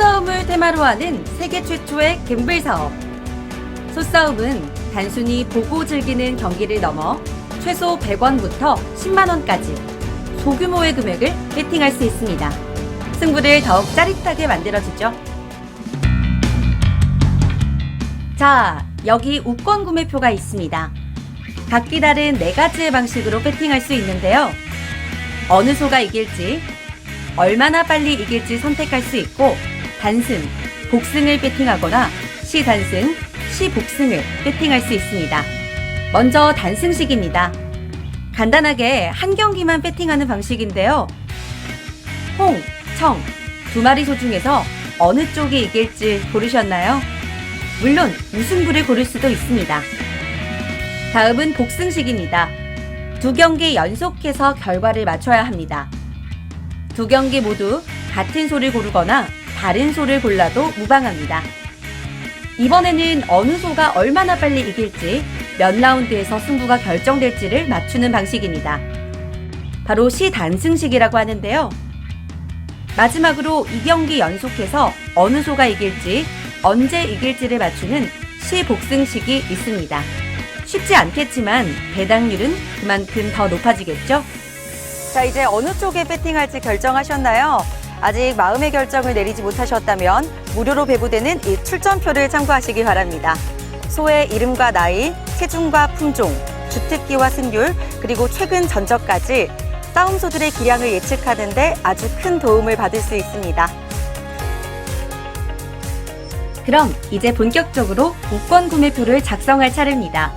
소싸움을 테마로 하는 세계 최초의 갬블 사업. 소싸움은 단순히 보고 즐기는 경기를 넘어 최소 100원부터 10만원까지 소규모의 금액을 베팅할 수 있습니다. 승부를 더욱 짜릿하게 만들어주죠. 자, 여기 우권 구매표가 있습니다. 각기 다른 네 가지의 방식으로 배팅할 수 있는데요. 어느 소가 이길지, 얼마나 빨리 이길지 선택할 수 있고, 단승, 복승을 배팅하거나 시단승, 시복승을 배팅할 수 있습니다. 먼저 단승식입니다. 간단하게 한 경기만 배팅하는 방식인데요. 홍, 청, 두 마리 소 중에서 어느 쪽이 이길지 고르셨나요? 물론 무승부를 고를 수도 있습니다. 다음은 복승식입니다. 두 경기 연속해서 결과를 맞춰야 합니다. 두 경기 모두 같은 소를 고르거나 다른 소를 골라도 무방합니다. 이번에는 어느 소가 얼마나 빨리 이길지 몇 라운드에서 승부가 결정될지를 맞추는 방식입니다. 바로 시단승식이라고 하는데요. 마지막으로 이 경기 연속해서 어느 소가 이길지 언제 이길지를 맞추는 시복승식이 있습니다. 쉽지 않겠지만 배당률은 그만큼 더 높아지겠죠? 자, 이제 어느 쪽에 배팅할지 결정하셨나요? 아직 마음의 결정을 내리지 못하셨다면 무료로 배부되는 이 출전표를 참고하시기 바랍니다. 소의 이름과 나이, 체중과 품종, 주특기와 승률, 그리고 최근 전적까지 싸움소들의 기량을 예측하는데 아주 큰 도움을 받을 수 있습니다. 그럼 이제 본격적으로 우권 구매표를 작성할 차례입니다.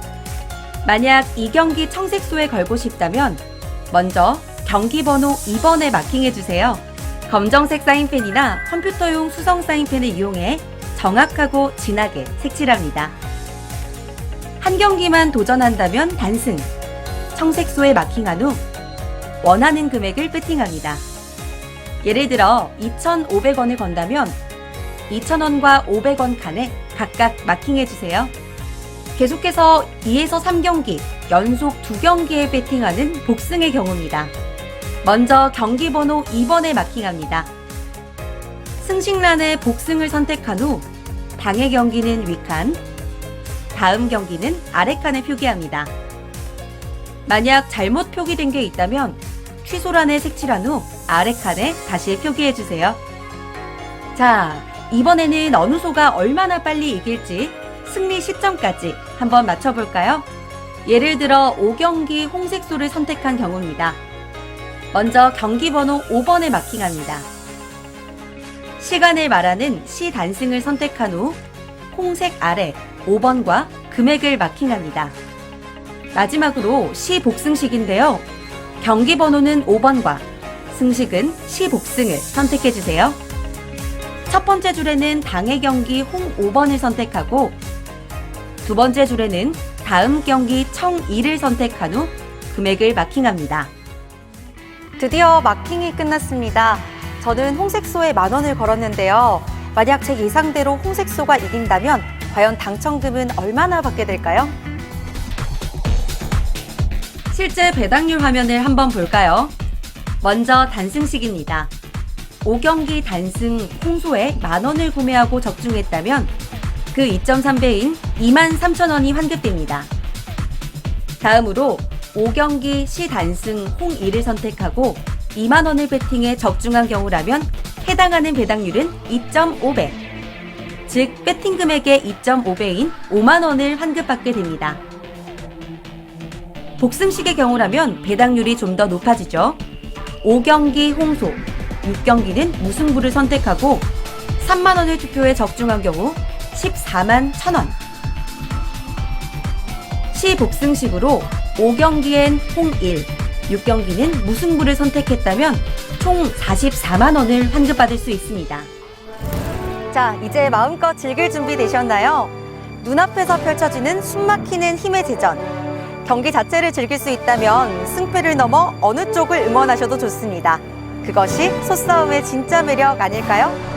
만약 이 경기 청색소에 걸고 싶다면 먼저 경기 번호 2번에 마킹해 주세요. 검정색 사인펜이나 컴퓨터용 수성 사인펜을 이용해 정확하고 진하게 색칠합니다. 한 경기만 도전한다면 단승, 청색소에 마킹한 후 원하는 금액을 배팅합니다. 예를 들어 2,500원을 건다면 2,000원과 500원 칸에 각각 마킹해 주세요. 계속해서 2에서 3경기, 연속 2경기에 배팅하는 복승의 경우입니다. 먼저 경기 번호 2번에 마킹합니다. 승식란에 복승을 선택한 후 당의 경기는 위칸, 다음 경기는 아래칸에 표기합니다. 만약 잘못 표기된 게 있다면 취소란에 색칠한 후 아래칸에 다시 표기해 주세요. 자, 이번에는 어느 소가 얼마나 빨리 이길지 승리 시점까지 한번 맞춰볼까요? 예를 들어 5경기 홍색소를 선택한 경우입니다. 먼저 경기 번호 5번에 마킹합니다. 시간을 말하는 시 단승을 선택한 후 홍색 아래 5번과 금액을 마킹합니다. 마지막으로 시 복승식인데요. 경기 번호는 5번과 승식은 시 복승을 선택해 주세요. 첫 번째 줄에는 당의 경기 홍 5번을 선택하고 두 번째 줄에는 다음 경기 청 2를 선택한 후 금액을 마킹합니다. 드디어 마킹이 끝났습니다. 저는 홍색소에 만 원을 걸었는데요. 만약 제 예상대로 홍색소가 이긴다면 과연 당첨금은 얼마나 받게 될까요? 실제 배당률 화면을 한번 볼까요? 먼저 단승식입니다. 5경기 단승 홍소에 만 원을 구매하고 적중했다면 그 2.3배인 2만 3천 원이 환급됩니다. 다음으로 5경기 시 단승 홍 2를 선택하고 2만 원을 배팅해 적중한 경우라면 해당하는 배당률은 2.5배. 즉 배팅 금액의 2.5배인 5만 원을 환급받게 됩니다. 복승식의 경우라면 배당률이 좀 더 높아지죠. 5경기 홍소, 6경기는 무승부를 선택하고 3만 원을 투표해 적중한 경우 14만 1천 원. 시복승식으로 5경기엔 홍 1, 6경기는 무승부를 선택했다면 총 44만 원을 환급받을 수 있습니다. 자, 이제 마음껏 즐길 준비 되셨나요? 눈앞에서 펼쳐지는 숨막히는 힘의 제전. 경기 자체를 즐길 수 있다면 승패를 넘어 어느 쪽을 응원하셔도 좋습니다. 그것이 소싸움의 진짜 매력 아닐까요?